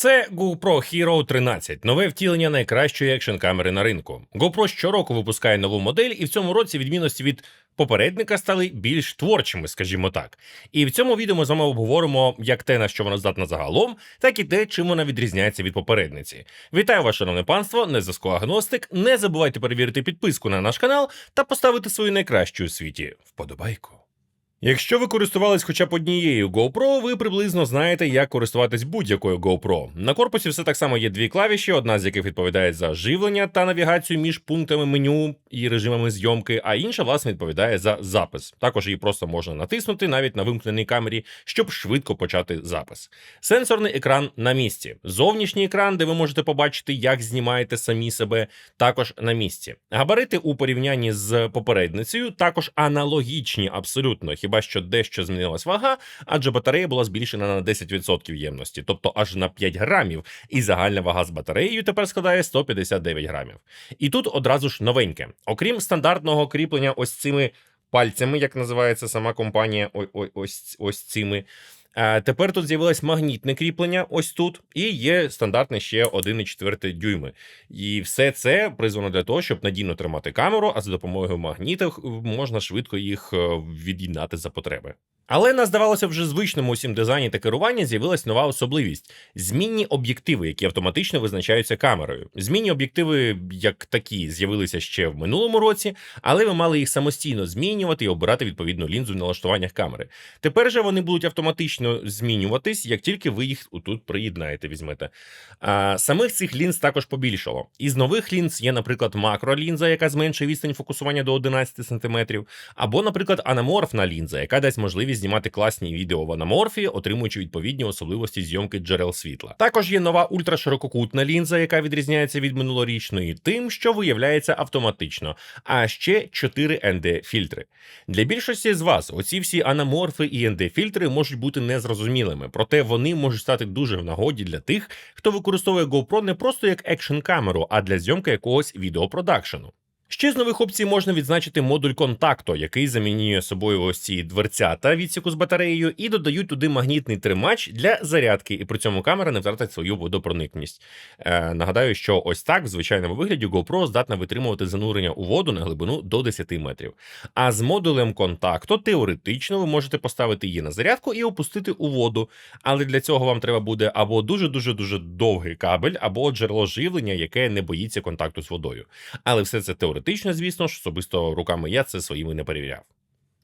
Це GoPro Hero 13, нове втілення найкращої екшн камери на ринку. GoPro щороку випускає нову модель, і в цьому році відмінності від попередника стали більш творчими, скажімо так. І в цьому відео ми з вами обговоримо як те, на що вона здатна загалом, так і те, чим вона відрізняється від попередниці. Вітаю вас, шановне панство, не агностик. Не забувайте перевірити підписку на наш канал та поставити свою найкращу у світі вподобайку. Якщо ви користувались хоча б однією GoPro, ви приблизно знаєте, як користуватись будь-якою GoPro. На корпусі все так само є дві клавіші, одна з яких відповідає за живлення та навігацію між пунктами меню і режимами зйомки, а інша, власне, відповідає за запис. Також її просто можна натиснути навіть на вимкненій камері, щоб швидко почати запис. Сенсорний екран на місці. Зовнішній екран, де ви можете побачити, як знімаєте самі себе, також на місці. Габарити у порівнянні з попередницею також аналогічні абсолютно хіба що дещо змінилась вага, адже батарея була збільшена на 10% ємності, тобто аж на 5 грамів, і загальна вага з батареєю тепер складає 159 грамів. І тут одразу ж новеньке. Окрім стандартного кріплення ось цими пальцями, як називається сама компанія, ой, ось, ось цими. Тепер тут з'явилось магнітне кріплення, ось тут, і є стандартне ще 1,4 дюйми. І все це призвано для того, щоб надійно тримати камеру, а за допомогою магнітів можна швидко їх е, від'єднати за потреби. Але на здавалося вже звичному усім дизайні та керуванні з'явилась нова особливість: змінні об'єктиви, які автоматично визначаються камерою. Змінні об'єктиви, як такі, з'явилися ще в минулому році, але ви мали їх самостійно змінювати і обирати відповідну лінзу в налаштуваннях камери. Тепер же вони будуть автоматично змінюватись, як тільки ви їх тут приєднаєте, візьмете. А самих цих лінз також побільшало. Із нових лінз є, наприклад, макролінза, яка зменшує відстань фокусування до 11 см, або, наприклад, анаморфна лінза, яка дасть можливість знімати класні відео в анаморфі, отримуючи відповідні особливості зйомки джерел світла. Також є нова ультраширококутна лінза, яка відрізняється від минулорічної, тим, що виявляється автоматично, а ще 4 ND фільтри. Для більшості з вас оці всі анаморфи і ND фільтри можуть бути незрозумілими, проте вони можуть стати дуже в нагоді для тих, хто використовує GoPro не просто як екшн камеру, а для зйомки якогось відеопродакшену. Ще з нових опцій можна відзначити модуль контакту, який замінює собою ось ці дверцята відсіку з батареєю, і додають туди магнітний тримач для зарядки, і при цьому камера не втратить свою водопроникність. Е, Нагадаю, що ось так в звичайному вигляді GoPro здатна витримувати занурення у воду на глибину до 10 метрів. А з модулем контакту теоретично ви можете поставити її на зарядку і опустити у воду. Але для цього вам треба буде або дуже дуже дуже довгий кабель, або джерело живлення, яке не боїться контакту з водою. Але все це теоретично теоретично, звісно ж, особисто руками я це своїми не перевіряв.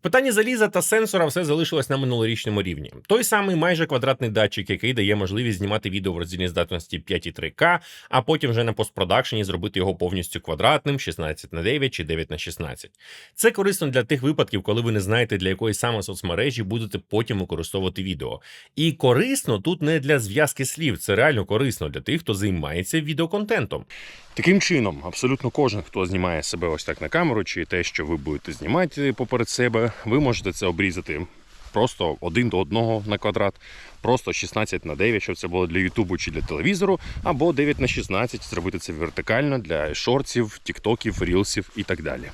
Питання заліза та сенсора все залишилось на минулорічному рівні. Той самий майже квадратний датчик, який дає можливість знімати відео в роздільній здатності 5,3К, а потім вже на постпродакшені зробити його повністю квадратним 16 на 9 чи 9 на 16. Це корисно для тих випадків, коли ви не знаєте, для якої саме соцмережі будете потім використовувати відео. І корисно тут не для зв'язки слів, це реально корисно для тих, хто займається відеоконтентом. Таким чином, абсолютно кожен, хто знімає себе ось так на камеру, чи те, що ви будете знімати поперед себе, ви можете це обрізати просто один до одного на квадрат, просто 16 на 9, щоб це було для Ютубу чи для телевізору, або 9 на 16, зробити це вертикально для шортів, тіктоків, рілсів і так далі.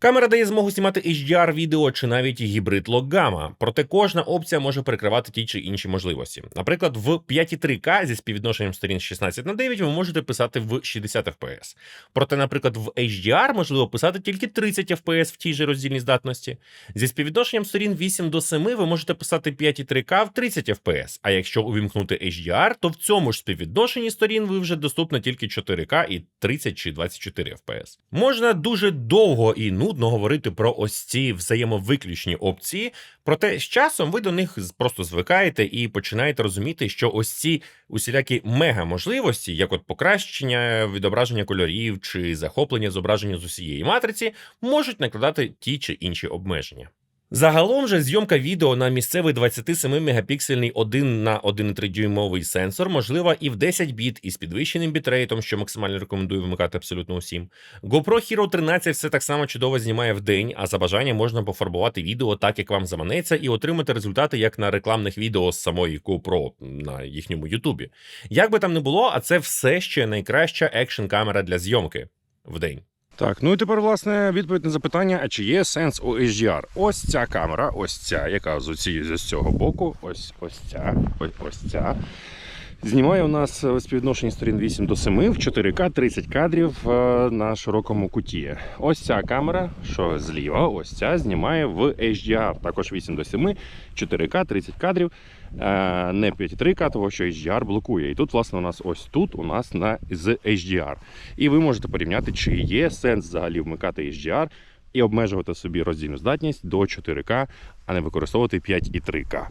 Камера дає змогу знімати HDR відео чи навіть гібрид логгама, проте кожна опція може перекривати ті чи інші можливості. Наприклад, в 5,3К зі співвідношенням сторін 16 на 9 ви можете писати в 60 FPS. Проте, наприклад, в HDR можливо писати тільки 30 FPS в тій же роздільній здатності. Зі співвідношенням сторін 8 до 7 ви можете писати 5,3К в 30 FPS. А якщо увімкнути HDR, то в цьому ж співвідношенні сторін ви вже доступно тільки 4К і 30 чи 24 FPS. Можна дуже довго і ну нудно говорити про ось ці взаємовиключні опції, проте з часом ви до них просто звикаєте і починаєте розуміти, що ось ці усілякі мега-можливості, як от покращення відображення кольорів чи захоплення зображення з усієї матриці, можуть накладати ті чи інші обмеження. Загалом же зйомка відео на місцевий 27 мегапіксельний 1 на 1,3 дюймовий сенсор можлива і в 10 біт із підвищеним бітрейтом, що максимально рекомендую вимикати абсолютно усім. GoPro Hero 13 все так само чудово знімає в день, а за бажання можна пофарбувати відео так, як вам заманеться, і отримати результати як на рекламних відео з самої GoPro на їхньому Ютубі. Як би там не було, а це все ще найкраща екшн камера для зйомки в день. Так, ну і тепер, власне, відповідь на запитання: а чи є сенс у HDR? Ось ця камера, ось ця, яка з, цього боку, ось ось ця, ось ось ця. Знімає у нас е, співвідношення сторін 8 до 7 в 4К 30 кадрів е, на широкому куті. Ось ця камера, що зліва, ось ця знімає в HDR. Також 8 до 7, 4К 30 кадрів. Е, Не 5,3К, того що HDR блокує. І тут, власне, у нас ось тут у нас на з HDR. І ви можете порівняти, чи є сенс взагалі вмикати HDR і обмежувати собі роздільну здатність до 4К, а не використовувати 5,3К.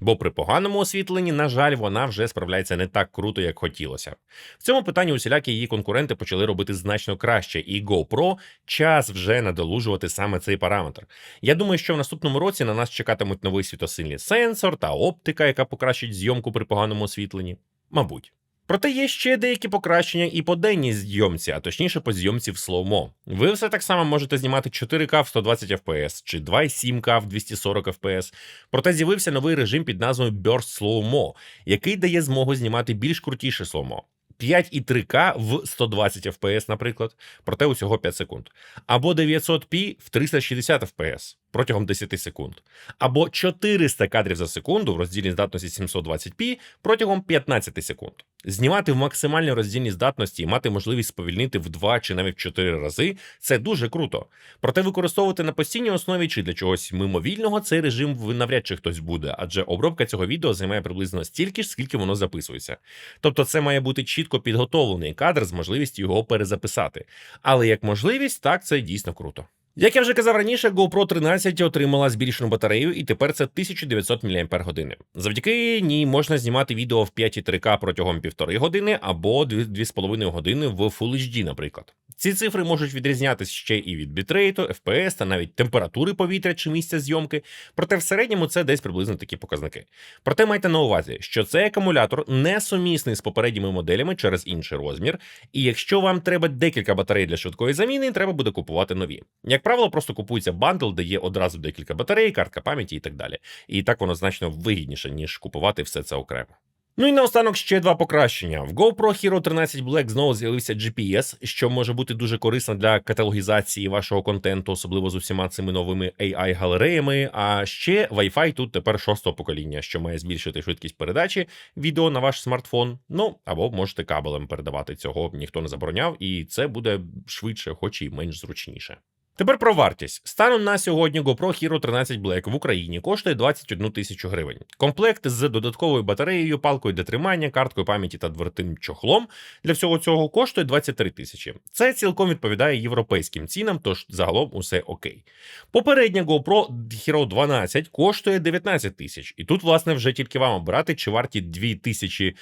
Бо при поганому освітленні, на жаль, вона вже справляється не так круто, як хотілося. В цьому питанні усілякі її конкуренти почали робити значно краще, і GoPro час вже надолужувати саме цей параметр. Я думаю, що в наступному році на нас чекатимуть новий світосильний сенсор та оптика, яка покращить зйомку при поганому освітленні. Мабуть. Проте є ще деякі покращення і по денній зйомці, а точніше по зйомці в слоумо. Ви все так само можете знімати 4К в 120 FPS чи 2,7К в 240 FPS. Проте з'явився новий режим під назвою Burst Slow-Mo, який дає змогу знімати більш крутіше слоумо. 5,3К в 120 FPS, наприклад, проте усього 5 секунд. Або 900p в 360 FPS протягом 10 секунд. Або 400 кадрів за секунду в роздільній здатності 720p протягом 15 секунд. Знімати в максимальній роздільній здатності і мати можливість сповільнити в 2 чи навіть в 4 рази це дуже круто. Проте використовувати на постійній основі чи для чогось мимовільного цей режим навряд чи хтось буде, адже обробка цього відео займає приблизно стільки ж, скільки воно записується. Тобто це має бути чітко підготовлений кадр з можливістю його перезаписати. Але як можливість, так це дійсно круто. Як я вже казав раніше, GoPro 13 отримала збільшену батарею, і тепер це 1900 мАч. Завдяки ній можна знімати відео в 5,3К протягом півтори години або 2,5 години в Full HD, наприклад. Ці цифри можуть відрізнятися ще і від бітрейту, FPS та навіть температури повітря чи місця зйомки, проте в середньому це десь приблизно такі показники. Проте майте на увазі, що цей акумулятор не сумісний з попередніми моделями через інший розмір, і якщо вам треба декілька батарей для швидкої заміни, треба буде купувати нові. Як правило, просто купується бандл, де є одразу декілька батарей, картка пам'яті і так далі. І так воно значно вигідніше, ніж купувати все це окремо. Ну і наостанок ще два покращення. В GoPro Hero 13 Black знову з'явився GPS, що може бути дуже корисно для каталогізації вашого контенту, особливо з усіма цими новими AI-галереями. А ще Wi-Fi тут тепер шостого покоління, що має збільшити швидкість передачі відео на ваш смартфон. Ну або можете кабелем передавати цього, ніхто не забороняв, і це буде швидше, хоч і менш зручніше. Тепер про вартість. Станом на сьогодні GoPro Hero 13 Black в Україні коштує 21 тисячу гривень. Комплект з додатковою батареєю, палкою для тримання, карткою пам'яті та дверним чохлом для всього цього коштує 23 тисячі. Це цілком відповідає європейським цінам, тож загалом усе окей. Попередня GoPro Hero 12 коштує 19 тисяч, і тут, власне, вже тільки вам обирати, чи варті 2 тисячі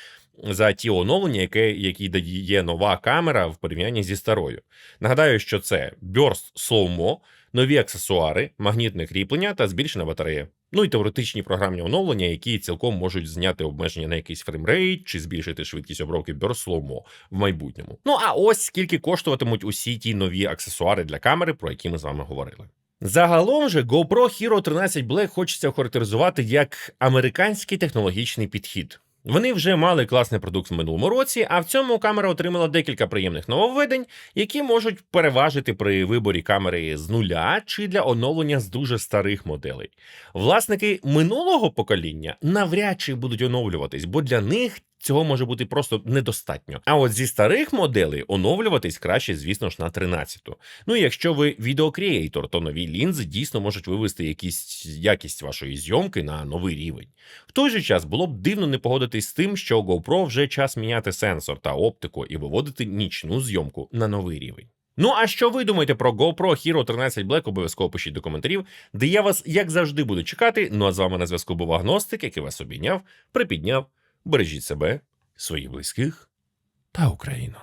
за ті оновлення, яке, які дає нова камера в порівнянні зі старою. Нагадаю, що це Burst Slow-Mo, нові аксесуари, магнітне кріплення та збільшена батарея. Ну і теоретичні програмні оновлення, які цілком можуть зняти обмеження на якийсь фреймрейт чи збільшити швидкість обробки Slow-Mo в майбутньому. Ну а ось скільки коштуватимуть усі ті нові аксесуари для камери, про які ми з вами говорили. Загалом же GoPro Hero 13 Black хочеться охарактеризувати як американський технологічний підхід. Вони вже мали класний продукт в минулому році, а в цьому камера отримала декілька приємних нововведень, які можуть переважити при виборі камери з нуля чи для оновлення з дуже старих моделей. Власники минулого покоління навряд чи будуть оновлюватись, бо для них цього може бути просто недостатньо. А от зі старих моделей оновлюватись краще, звісно ж, на 13-ту. Ну і якщо ви відеокреатор, то нові лінзи дійсно можуть вивести якісь якість вашої зйомки на новий рівень. В той же час було б дивно не погодитись з тим, що GoPro вже час міняти сенсор та оптику і виводити нічну зйомку на новий рівень. Ну а що ви думаєте про GoPro Hero 13 Black? Обов'язково пишіть до коментарів, де я вас як завжди буду чекати. Ну а з вами на зв'язку був Агностик, який вас обійняв, припідняв. Бережіть себе, своїх близьких та Україну.